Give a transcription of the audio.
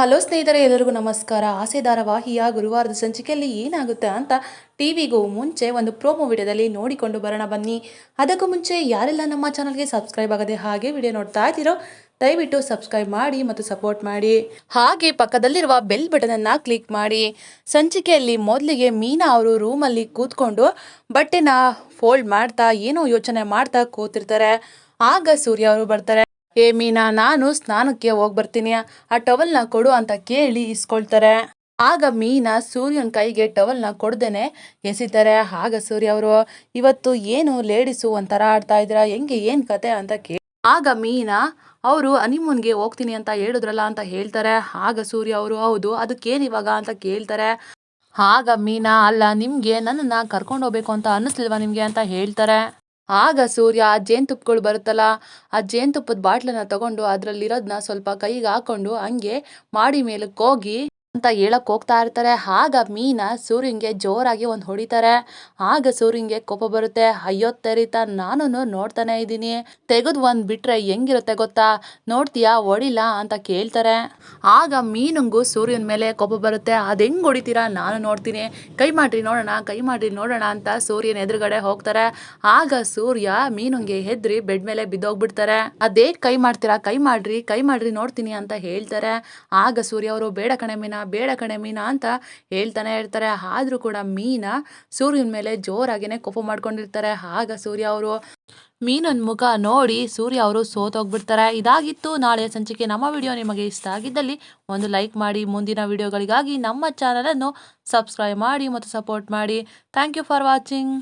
Hello ಸ್ನೇಹಿತರೆ, ಎಲ್ಲರಿಗೂ ನಮಸ್ಕಾರ. ಆಸೆ ಧಾರಾವಾಹಿಯ ಗುರುವಾರದ ಸಂಚಿಕೆಯಲ್ಲಿ ಏನಾಗುತ್ತೆ ಅಂತ ಟಿವಿಗೂ ಮುಂಚೆ ಒಂದು ಪ್ರೋಮೋ ವಿಡಿಯೋದಲ್ಲಿ ನೋಡಿಕೊಂಡು ಬರೋಣ ಬನ್ನಿ. ಅದಕ್ಕೂ ಮುಂಚೆ ಯಾರೆಲ್ಲ ನಮ್ಮ ಚಾನಲ್ಗೆ ಸಬ್ಸ್ಕ್ರೈಬ್ ಆಗದೆ ಹಾಗೆ ವಿಡಿಯೋ ನೋಡ್ತಾ ಇದ್ದೀರೋ, ದಯವಿಟ್ಟು ಸಬ್ಸ್ಕ್ರೈಬ್ ಮಾಡಿ ಮತ್ತು ಸಪೋರ್ಟ್ ಮಾಡಿ. ಹಾಗೆ ಪಕ್ಕದಲ್ಲಿರುವ ಬೆಲ್ ಬಟನ್ ಅನ್ನ ಕ್ಲಿಕ್ ಮಾಡಿ. ಸಂಚಿಕೆಯಲ್ಲಿ ಮೊದಲಿಗೆ ಮೀನಾ ಅವರು ರೂಮಲ್ಲಿ ಕೂತ್ಕೊಂಡು ಬಟ್ಟೆನ ಫೋಲ್ಡ್ ಮಾಡ್ತಾ ಏನೋ ಯೋಚನೆ ಮಾಡ್ತಾ ಕೂತಿರ್ತಾರೆ. ಆಗ ಸೂರ್ಯ ಅವರು ಬರ್ತಾರೆ. ಏ ಮೀನಾ, ನಾನು ಸ್ನಾನಕ್ಕೆ ಹೋಗಿ ಬರ್ತೀನಿ. ಆ ಟವಲ್ನ ಕೊಡು ಅಂತ ಕೇಳಿ ಇಸ್ಕೊಳ್ತಾರೆ. ಆಗ ಮೀನಾ ಸೂರ್ಯನ ಕೈಗೆ ಟವಲ್ನ ಕೊಡ್ದೇನೆ ಎಸಿತಾರೆ. ಆಗ ಸೂರ್ಯ ಅವರು, ಇವತ್ತು ಏನು ಲೇಡೀಸು ಒಂಥರ ಆಡ್ತಾ ಇದ್ದೀರಾ? ಹೆಂಗೆ, ಏನು ಕತೆ? ಅಂತ ಕೇಳಿ. ಆಗ ಮೀನಾ, ಅವರು ಅನಿಮೂನ್ಗೆ ಹೋಗ್ತೀನಿ ಅಂತ ಹೇಳಿದ್ರಲ್ಲ ಅಂತ ಹೇಳ್ತಾರೆ. ಆಗ ಸೂರ್ಯ ಅವರು, ಹೌದು, ಅದಕ್ಕೇನು ಇವಾಗ? ಅಂತ ಕೇಳ್ತಾರೆ. ಆಗ ಮೀನಾ, ಅಲ್ಲ, ನಿಮಗೆ ನನ್ನನ್ನು ಕರ್ಕೊಂಡು ಹೋಗ್ಬೇಕು ಅಂತ ಅನ್ನಿಸ್ಲಿಲ್ವಾ ನಿಮಗೆ? ಅಂತ ಹೇಳ್ತಾರೆ. ಆಗ ಸೂರ್ಯ, ಆ ಜೇನುತುಪ್ಪಗಳು ಬರುತ್ತಲ್ಲ, ಆ ಜೇನುತುಪ್ಪದ ಬಾಟ್ಲನ್ನ ತಗೊಂಡು ಅದರಲ್ಲಿರೋದನ್ನ ಸ್ವಲ್ಪ ಕೈಗೆ ಹಾಕೊಂಡು ಹಂಗೆ ಮಾಡಿ ಮೇಲಕ್ಕೆ ಹೋಗಿ ಅಂತ ಹೇಳಕ್ ಹೋಗ್ತಾ ಇರ್ತಾರೆ. ಆಗ ಮೀನ ಸೂರ್ಯಂಗೆ ಜೋರಾಗಿ ಒಂದು ಹೊಡಿತಾರೆ. ಆಗ ಸೂರ್ಯಂಗೆ ಕೋಪ ಬರುತ್ತೆ. ಅಯ್ಯೋ ತೆರಿತಾ ನಾನು ನೋಡ್ತಾನೆ ಇದ್ದೀನಿ. ತೆಗೆದು ಒಂದು ಬಿಟ್ರೆ ಹೆಂಗಿರುತ್ತೆ ಗೊತ್ತಾ? ನೋಡ್ತೀಯಾ ಹೊಡಿಲ್ಲ ಅಂತ ಕೇಳ್ತಾರೆ. ಆಗ ಮೀನುಂಗು ಸೂರ್ಯನ ಮೇಲೆ ಕೋಪ ಬರುತ್ತೆ. ಅದು ಹೆಂಗ್ ಹೊಡಿತೀರಾ? ನಾನು ನೋಡ್ತೀನಿ. ಕೈ ಮಾಡ್ರಿ, ನೋಡೋಣ, ಕೈ ಮಾಡ್ರಿ, ನೋಡೋಣ ಅಂತ ಸೂರ್ಯನ ಎದುರುಗಡೆ ಹೋಗ್ತಾರೆ. ಆಗ ಸೂರ್ಯ ಮೀನುಂಗೆ ಹೆದ್ರಿ ಬೆಡ್ ಮೇಲೆ ಬಿದ್ದೋಗ್ಬಿಡ್ತಾರೆ. ಅದೇ ಕೈ ಮಾಡ್ತೀರಾ, ಕೈ ಮಾಡ್ರಿ ಕೈ ಮಾಡ್ರಿ, ನೋಡ್ತೀನಿ ಅಂತ ಹೇಳ್ತಾರೆ. ಆಗ ಸೂರ್ಯ ಅವರು, ಬೇಡ ಕಣೆ ಮೀನಾ ಬೇಡ ಕಣೆ ಮೀನಾ ಅಂತ ಹೇಳ್ತಾನೆ ಇರ್ತಾರೆ. ಆದರೂ ಕೂಡ ಮೀನಾ ಸೂರ್ಯನ ಮೇಲೆ ಜೋರಾಗಿನೇ ಕೋಪ ಮಾಡ್ಕೊಂಡಿರ್ತಾರೆ. ಆಗ ಸೂರ್ಯ ಅವರು ಮೀನನ್ ಮುಖ ನೋಡಿ ಸೂರ್ಯ ಅವರು ಸೋತೋಗ್ಬಿಡ್ತಾರೆ. ಇದಾಗಿತ್ತು ನಾಳೆ ಸಂಚಿಕೆ. ನಮ್ಮ ವಿಡಿಯೋ ನಿಮಗೆ ಇಷ್ಟ ಆಗಿದ್ದಲ್ಲಿ ಒಂದು ಲೈಕ್ ಮಾಡಿ. ಮುಂದಿನ ವಿಡಿಯೋಗಳಿಗಾಗಿ ನಮ್ಮ ಚಾನಲನ್ನು ಸಬ್ಸ್ಕ್ರೈಬ್ ಮಾಡಿ ಮತ್ತು ಸಪೋರ್ಟ್ ಮಾಡಿ. Thank you for watching.